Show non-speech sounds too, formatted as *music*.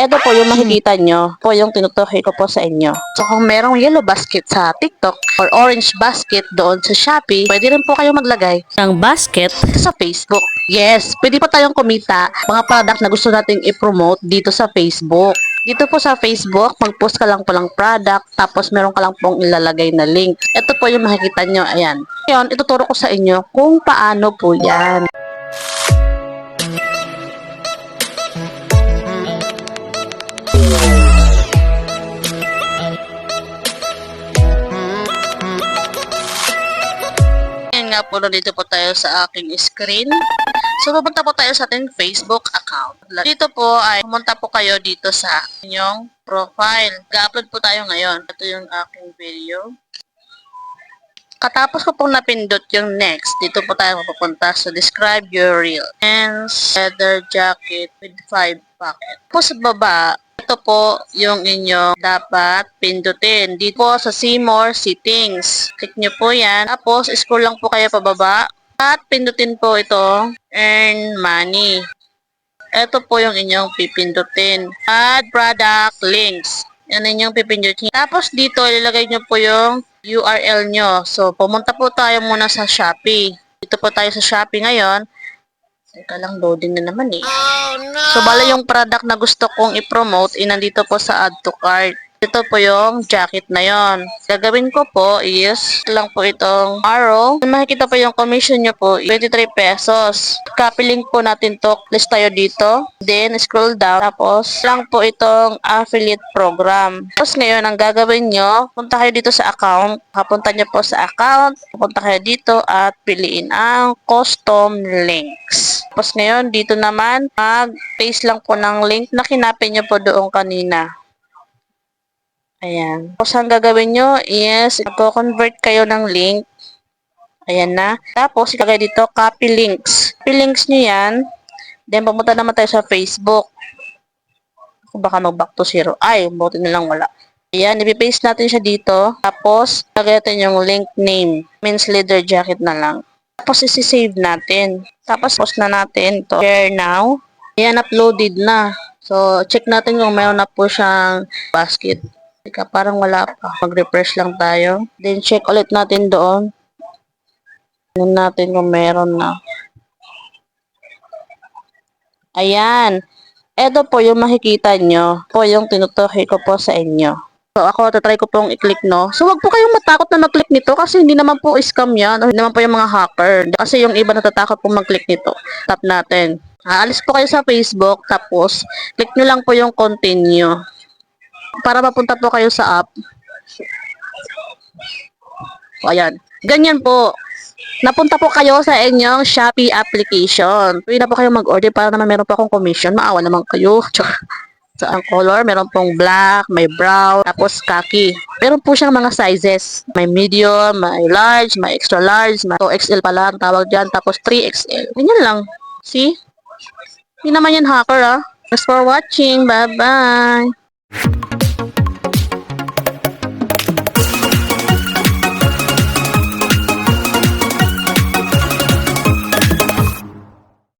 Ito po yung makikita nyo, po yung tinutukoy ko po sa inyo. So kung merong yellow basket sa TikTok or orange basket doon sa Shopee, pwede rin po kayo maglagay ng basket sa Facebook. Yes, pwede pa tayong kumita mga product na gusto nating i-promote dito sa Facebook. Dito po sa Facebook, mag-post ka lang po ng product, tapos meron ka lang pong ilalagay na link. Ito po yung makikita nyo, ayan. Ngayon, ituturo ko sa inyo kung paano po yan. Nga po, nandito po tayo sa aking screen. So, pupunta po tayo sa ating Facebook account. Dito po ay pumunta po kayo dito sa inyong profile. Ga-upload po tayo ngayon. Ito yung aking video. Katapos ko pong napindot yung next, dito po tayo mapupunta sa describe your reel. And leather jacket with 5 pocket. Po sa baba, ito po yung inyo dapat pindutin. Dito po sa see more settings. Click nyo po yan. Tapos, scroll lang po kayo pababa. At pindutin po ito, earn money. Ito po yung inyong pipindutin. Add product links. Yan inyong pipindutin. Tapos dito, ilalagay nyo po yung URL nyo. So, pumunta po tayo muna sa Shopee. Dito po tayo sa Shopee ngayon. Teka lang, loading na naman eh. So, bala yung product na gusto kong i-promote, inandito po sa add to cart. Ito po yung jacket na yon. Gagawin ko po is, lang po itong arrow. Makikita po yung commission nyo po, 23 pesos. Copy link po natin to. List tayo dito. Then, scroll down. Tapos, lang po itong affiliate program. Tapos ngayon, ang gagawin nyo, punta kayo dito sa account. Papunta nyo po sa account. Pupunta kayo dito at piliin ang custom links. Tapos ngayon, dito naman, mag-paste lang po ng link na kinapin nyo po doon kanina. Ayan. Tapos ang gagawin nyo is, convert kayo ng link. Ayan na. Tapos, ilagay dito, copy links. Copy links nyo yan. Then, pumunta naman tayo sa Facebook. Kung baka mag-back to zero. Ay, buti na lang wala. Ayan, ipipaste natin siya dito. Tapos, lagay natin yung link name. Means leather jacket na lang. Tapos, isi-save natin. Tapos, post na natin to. Share now. Ayan, uploaded na. So, check natin kung mayroon na po siyang basket. Teka, parang wala pa. Mag-refresh lang tayo. Then, check ulit natin doon. Tingnan natin kung meron na. Ayan. Ito po yung makikita nyo. Po yung tinutukoy ko po sa inyo. So, ako, tatry ko pong i-click, no? So, wag po kayong matakot na mag-click nito kasi hindi naman po scam yan. Hindi naman po yung mga hacker. Kasi yung iba natatakot pong mag-click nito. Tap natin. Aalis po kayo sa Facebook, tapos, click nyo lang po yung continue para mapunta po kayo sa app. O, ayan. Ganyan po. Napunta po kayo sa inyong Shopee application. Pwede na po kayo mag-order para naman meron po akong commission. Maawa naman kayo. *laughs* So, ang color, meron pong black, may brown, tapos khaki. Meron po siyang mga sizes. May medium, may large, may extra large, may 2XL pala ang tawag dyan, tapos 3XL. Ganyan lang. See? Hindi naman yan hacker ah. Thanks for watching. Bye-bye.